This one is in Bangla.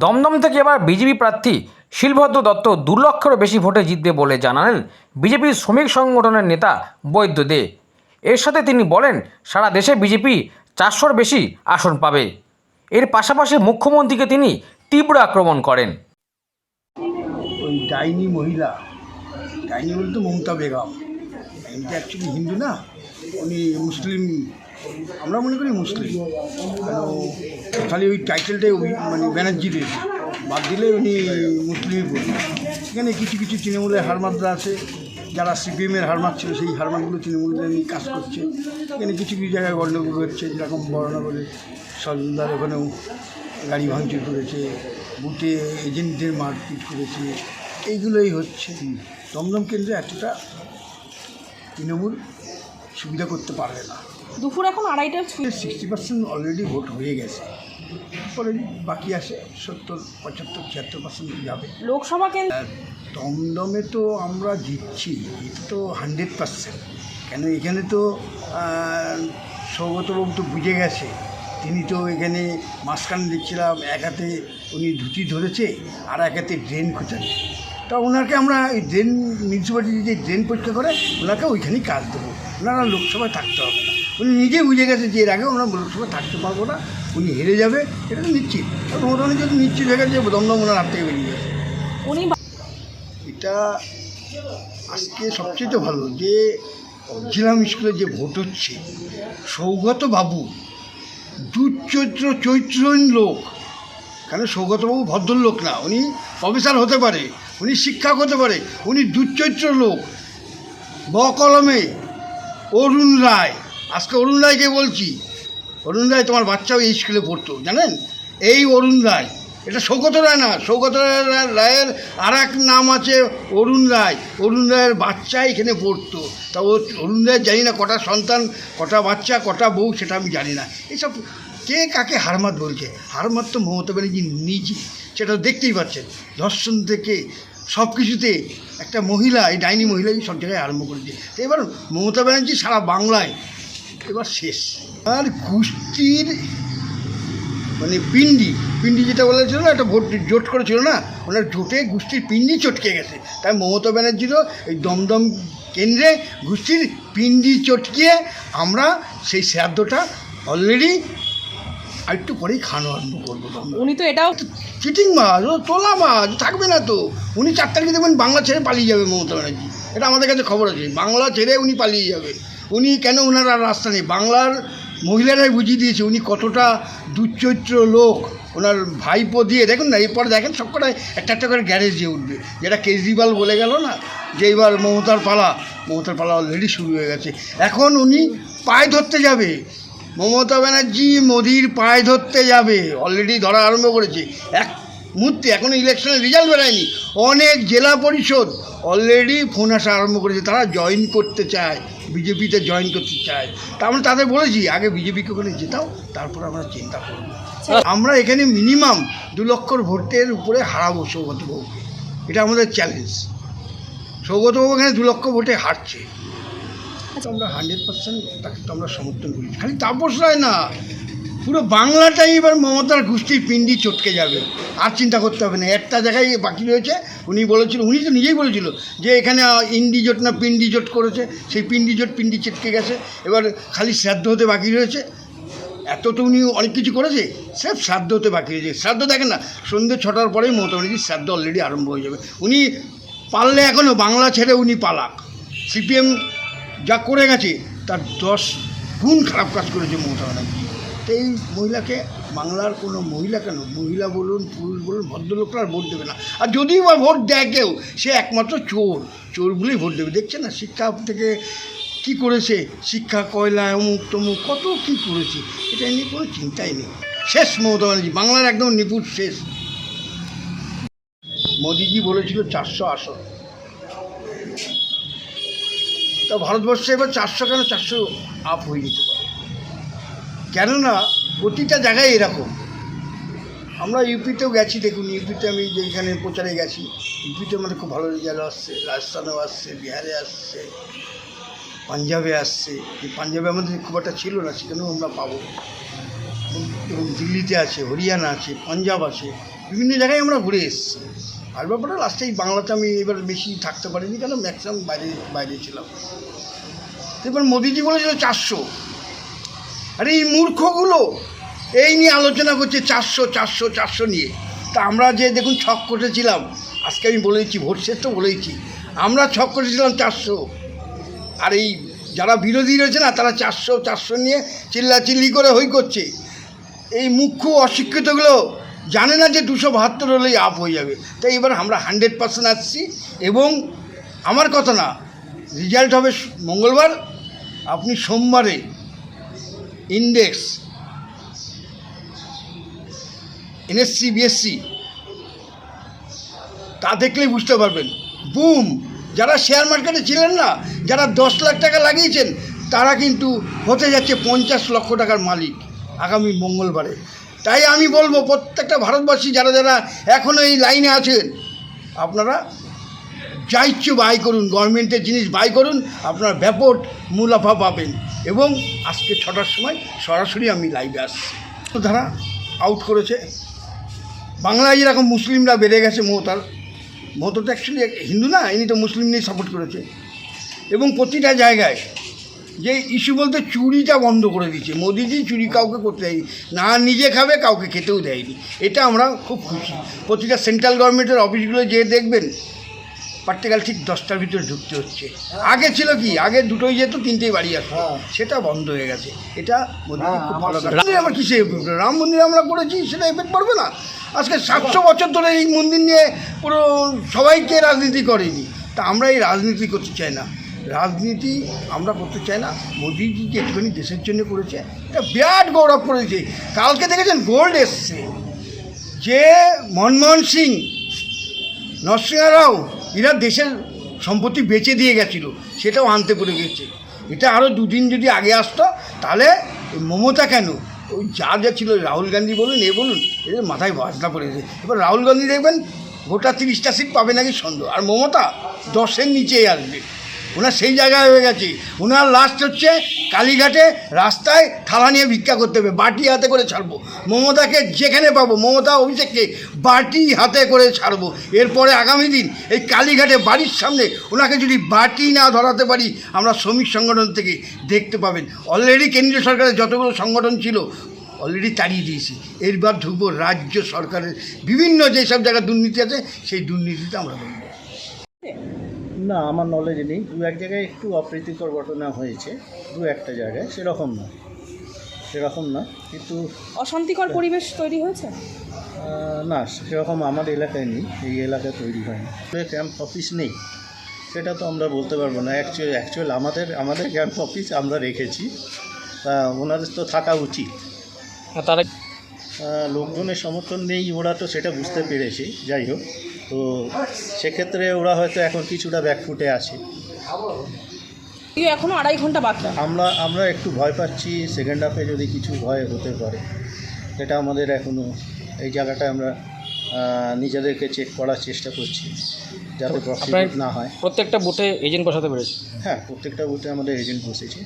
দমদম থেকে এবার বিজেপি প্রার্থী শিলভদ্র দত্ত দু লক্ষেরও বেশি ভোটে জিতবে বলে জানালেন বিজেপির শ্রমিক সংগঠনের নেতা বৈদ্য দে। এর সাথে তিনি বলেন, সারা দেশে বিজেপি চারশোর বেশি আসন পাবে। এর পাশাপাশি মুখ্যমন্ত্রীকে তিনি তীব্র আক্রমণ করেন। ওই ডাইনি মহিলা, ডাইনি মমতা বেগম। হিন্দু না? উনি মুসলিম আমরা মনে করি মুসলিম। কেন খালি ওই টাইটেলটাই মানে ব্যানার্জিদের। বাদ দিলে উনি মুসলিমই বলবেন এখানে কিছু কিছু তৃণমূলের হারমাদরা আছে। যারা সিপিএমের হারমাত ছিল সেই হারমাতগুলো তৃণমূলের নিয়ে কাজ করছে। এখানে কিছু কিছু জায়গায় গণ্ডগোল হচ্ছে, যেরকম বর্ণাবলী সজলদার ওখানেও গাড়ি ভাঙচুর করেছে বুথে এজেন্টদের মারপিট করেছে। এইগুলোই হচ্ছে। দমদম কেন্দ্রে এতটা তৃণমূল সুবিধা করতে পারবে না। দুপুর এখন আড়াইটা সিক্সটি পার্সেন্ট অলরেডি ভোট হয়ে গেছে। পরে বাকি আসে সত্তর পঁচাত্তর ছিয়াত্তর পার্সেন্ট যাবে। লোকসভা কেন্দ্র দমদমে তো আমরা জিতছি এটা তো হান্ড্রেড পার্সেন্ট। কেন এখানে তো সৌগতবাবু তো বুঝে গেছে। তিনি তো এখানে মাঝখানে দেখছিলাম এক হাতে উনি ধুতি ধরেছে আর এক হাতে ড্রেন খোঁচাচ্ছে। তা ওনাকে আমরা এই ড্রেন মিউনিসিপ্যালিটি যে ড্রেন পরীক্ষা করে ওনাকে ওইখানেই কাজ দেবো। ওনারা লোকসভায় থাকতে হবে। উনি নিজে বুঝে গেছে যে এর আগে আমরা লোকসভায় থাকতে পারব না উনি হেরে যাবে এটা তো নিশ্চিত। মোটামুটি যদি নিশ্চিত হয়ে গেছে যে দমদম ওনার হাত থেকে বেরিয়ে গেছে। উনি এটা আজকে সবচেয়ে ভালো যে অক্সিলাম স্কুলে যে ভোট হচ্ছে সৌগত বাবু দুচৈত্র চৈত্রহীন লোক। কেন সৌগতবাবু ভদ্রলোক না উনি প্রফেসর হতে পারে উনি শিক্ষক হতে পারে উনি দুচৈত্র লোক। ব কলমে অরুণ রায় আজকে অরুণ রায়কে বলছি। অরুণ রায় তোমার বাচ্চাও এই স্কুলে পড়তো, জানেন? এই অরুণ রায়, এটা সৌগত রায় না, সৌগত রায়- রায়ের আর এক নাম আছে অরুণ রায়। অরুণ রায়ের বাচ্চা এখানে পড়তো। তা ও অরুণ রায় জানি না কটা সন্তান, কটা বাচ্চা, কটা বউ, সেটা আমি জানি না। এইসব কে কাকে হারমাত বলছে? হারমাত তো মমতা ব্যানার্জি নিজে, সেটা দেখতেই পাচ্ছেন। ধর্ষণ থেকে সব কিছুতে একটা মহিলা, এই ডাইনি মহিলাই সব জায়গায় আরম্ভ করেছে। এবার মমতা ব্যানার্জি সারা বাংলায় এবার শেষ। আর কুস্তির মানে পিন্ডি পিন্ডি যেটা বলেছিল না একটা ভোট জোট করেছিল না ওনার জোটে গোষ্ঠীর পিন্ডি চটকে গেছে। তাই মমতা ব্যানার্জিরও এই দমদম কেন্দ্রে গোষ্ঠীর পিন্ডি চটকিয়ে আমরা সেই শ্রাদ্ধটা অলরেডি আরেকটু পরেই খানো আরম্ভ করব উনি তো এটাও চিটিং মাছ ও তোলা মাছ থাকবে না তো। উনি চার তারিখে দেখবেন বাংলা ছেড়ে পালিয়ে যাবে মমতা ব্যানার্জি। এটা আমাদের কাছে খবর আছে। বাংলা ছেড়ে উনি পালিয়ে যাবে। উনি কেন ওনার আর রাস্তা নেই? বাংলার মহিলারাই বুঝিয়ে দিয়েছে উনি কতটা দুচৈত্র লোক, ওনার ভাইপো দিয়ে। দেখুন না, এরপর দেখেন সব কটায় একটা একটা করে গ্যারেজ দিয়ে উঠবে। যেটা কেজরিওয়াল বলে গেল না, যে এবার মমতার পালা মমতার পালা অলরেডি শুরু হয়ে গেছে। এখন উনি পায়ে ধরতে যাবে। মমতা ব্যানার্জি মোদির পায়ে ধরতে যাবে। অলরেডি ধরা আরম্ভ করেছে। এক মুহূর্তে এখনও ইলেকশনের রেজাল্ট বেরোয়নি। অনেক জেলা পরিষদ অলরেডি ফোন আসা আরম্ভ করেছে। তারা জয়েন করতে চায়। বিজেপিতে জয়েন করতে চায়। তা আমরা তাদের বলেছি, আগে বিজেপিকে ওখানে জেতাও, তারপর আমরা চিন্তা করব। আমরা এখানে মিনিমাম দু লক্ষর ভোটের উপরে হারাবো সৌগতবাবুকে এটা আমাদের চ্যালেঞ্জ সৌগতবাবু এখানে দু লক্ষ ভোটে হারছে। আমরা হান্ড্রেড পার্সেন্ট তাকে তো আমরা সমর্থন করি। খালি তাপস রায় না। পুরো বাংলাটাই এবার মমতার গোষ্ঠীর পিন্ডি চটকে যাবে। আর চিন্তা করতে হবে না। একটা জায়গায় বাকি রয়েছে। উনি বলেছিল, উনি তো নিজেই বলেছিল যে এখানে ইন্ডি জোট না পিন্ডি জোট করেছে। সেই পিন্ডি জোট পিন্ডি চটকে গেছে। এবার খালি শ্রাদ্ধ হতে বাকি রয়েছে। এত তো উনি অনেক কিছু করেছে। স্রেফ শ্রাদ্ধ হতে বাকি রয়েছে। শ্রাদ্ধ দেখেন না, সন্ধ্যে ছটার পরেই মমতা ব্যানার্জির শ্রাদ্ধ অলরেডি আরম্ভ হয়ে যাবে। উনি পারলে এখনও বাংলা ছেড়ে উনি পালাক। সিপিএম যা করে গেছে, তার দশ গুণ খারাপ কাজ করেছে মমতা ব্যানার্জি। এই মহিলাকে, বাংলার কোনো মহিলা কেন? মহিলা বলুন, পুরুষ বলুন, ভদ্রলোকরা ভোট দেবে না। আর যদিও বা ভোট দেয় কেউ, সে একমাত্র চোর। চোর বলেই ভোট দেবে। দেখছে না শিক্ষা থেকে কি করেছে? শিক্ষা, কয়লা, অমুক তমুক, কত কি করেছে? এটা নিয়ে কোনো চিন্তাই নেই। শেষ, মমতা ব্যানার্জি। বাংলার একদম নিপুট শেষ। মোদিজি বলেছিল চারশো আসন। তা ভারতবর্ষে এবার চারশো কেন? চারশো আপ হয়ে যেতে পারে। কেননা প্রতিটা জায়গায় এরকম। আমরা ইউপিতেও গেছি দেখুন, ইউপিতে আমি যেখানে প্রচারে গেছি। ইউপিতে আমাদের খুব ভালো রেজাল্ট আসছে, রাজস্থানেও আসছে, বিহারে আসছে, পাঞ্জাবে আসছে। পাঞ্জাবে আমাদের খুব একটা ছিল না, সেখানেও আমরা পাবো। এবং দিল্লিতে আছে, হরিয়ানা আছে, পাঞ্জাব আছে, বিভিন্ন জায়গায় আমরা ঘুরে এসেছি। আর ব্যাপারে লাস্টে এই বাংলাতে আমি এবার বেশি থাকতে পারিনি, কেন ম্যাক্সিমাম বাইরে বাইরে ছিলাম। এবার মোদিজি বলেছিল চারশো। আরে এই মূর্খগুলো। এই নিয়ে আলোচনা করছে চারশো চারশো চারশো নিয়ে। তা আমরা যে দেখুন ছক কষেছিলাম, আজকে আমি বলেছি ভোট শেষ তো বলেইছি আমরা ছক কষেছিলাম চারশো। আর এই যারা বিরোধী রয়েছে না, তারা চারশো চারশো নিয়ে চিল্লাচিল্লি করে হই করছে। এই মুখ্য অশিক্ষিতগুলো জানে না যে দুশো বাহাত্তর হলেই আপ হয়ে যাবে। তাই এবার আমরা হান্ড্রেড পার্সেন্ট আসছি এবং আমার কথা না রেজাল্ট হবে মঙ্গলবার, আপনি সোমবারে। ইন্ডেক্স এনএসসি বিএসসি তা দেখলেই বুঝতে পারবেন। বুম! যারা শেয়ার মার্কেটে ছিলেন না, যারা দশ লাখ টাকা লাগিয়েছেন, তারা কিন্তু হতে যাচ্ছে পঞ্চাশ লক্ষ টাকার মালিক আগামী মঙ্গলবারে। তাই আমি বলব, প্রত্যেকটা ভারতবাসী, যারা যারা এখনও এই লাইনে আছেন, আপনারা যা ইচ্ছে বাই করুন গভর্নমেন্টের জিনিস বাই করুন, আপনার ব্যাপক মুনাফা পাবেন। এবং আজকে ছটার সময় সরাসরি আমি লাইভে আসছি। ধারা আউট করেছে। বাংলায় যেরকম মুসলিমরা বেড়ে গেছে মমতার, মমতা তো অ্যাকচুয়ালি হিন্দু না, ইনি তো মুসলিম নিয়ে সাপোর্ট করেছে। এবং প্রতিটা জায়গায় যে ইস্যু বলতে চুরিটা বন্ধ করে দিয়েছে। মোদিজি চুরি কাউকে করতে দেয়নি, না নিজে খাবে, কাউকে খেতেও দেয়নি। এটা আমরা খুব খুশি। প্রতিটা সেন্ট্রাল গভর্নমেন্টের অফিসগুলো যেয়ে দেখবেন প্র্যাকটিক্যাল ঠিক দশটার ভিতরে ঢুকতে হচ্ছে। আগে ছিল কি? আগে দুটোই যেত তিনটেই বাড়ি আসতো। সেটা বন্ধ হয়ে গেছে। এটা মোদিজি খুব ভালো রাম আবার কিসে রাম মন্দির আমরা করেছি সেটা এফেক্ট পড়বে না। আজকে সাতশো বছর ধরে এই মন্দির নিয়ে পুরো সবাইকে রাজনীতি করেনি। তা আমরা এই রাজনীতি করতে চাই না। রাজনীতি আমরা করতে চাই না। মোদিজি যেটুখানি দেশের জন্য করেছে। এটা বিরাট গৌরব করেছে। কালকে দেখেছেন গোল্ড এসছে। যে মনমোহন সিং নরসিংহ রাও এরা দেশের সম্পত্তি বেঁচে দিয়ে গেছিল, সেটাও আনতে পড়ে গেছে। এটা আরও দুদিন যদি আগে আসতো, তাহলে মমতা কেন? ওই যা যা ছিল, রাহুল গান্ধী বলুন, এ বলুন, এদের মাথায় বাজনা গেছে। এবার রাহুল গান্ধী দেখবেন গোটা তিরিশটা সিট পাবে নাকি সন্দেহ। আর মমতা দশের নিচেই আসবে। ওনার সেই জায়গায় হয়ে গেছে। ওনার লাস্ট হচ্ছে কালীঘাটে রাস্তায় থালা নিয়ে ভিক্ষা করতে হবে, বাটি হাতে করে ছাড়বো। মমতাকে যেখানে পাবো, মমতা অভিষেককে বাটি হাতে করে ছাড়বো। এরপরে আগামী দিন এই কালীঘাটে বাড়ির সামনে ওনাকে যদি বাটি না ধরাতে পারি, আমরা শ্রমিক সংগঠন থেকে দেখতে পাবেন। অলরেডি কেন্দ্রীয় সরকারের যতগুলো সংগঠন ছিল অলরেডি তাড়িয়ে দিয়েছি। এরবার ঢুকবো রাজ্য সরকারের বিভিন্ন যেসব জায়গায় দুর্নীতি আছে, সেই দুর্নীতিতে আমরা ঢুকবো না আমার নলেজে নেই। দু এক জায়গায় একটু অপ্রীতিকর ঘটনা হয়েছে দু একটা জায়গায় সেরকম না। সেরকম না কিন্তু অশান্তিকর পরিবেশ তৈরি হয়েছে? না সেরকম আমার এলাকায় নেই এই এলাকায় তৈরি হয়নি। ক্যাম্প অফিস নেই সেটা তো আমরা বলতে পারব না। অ্যাকচুয়াল অ্যাকচুয়াল আমাদের আমাদের ক্যাম্প অফিস আমরা রেখেছি। তা ওনাদের তো থাকা উচিত। তারা লোকজনের সমর্থন নেই ওরা তো সেটা বুঝতে পেরেছে। যাই হোক তো সেক্ষেত্রে ওরা হয়তো এখন কিছুটা ব্যাকফুটে আছে। এই এখনও আড়াই ঘণ্টা বাকি আমরা আমরা একটু ভয় পাচ্ছি সেকেন্ড হাফে যদি কিছু ভয় হতে পারে। এটা আমাদের এখনও এই জায়গাটায় আমরা নিজেদেরকে চেক করার চেষ্টা করছি যাতে প্রফিট না হয়। প্রত্যেকটা বুথে এজেন্ট বসাতে পেরেছে? হ্যাঁ প্রত্যেকটা বুথে আমাদের এজেন্ট বসেছে।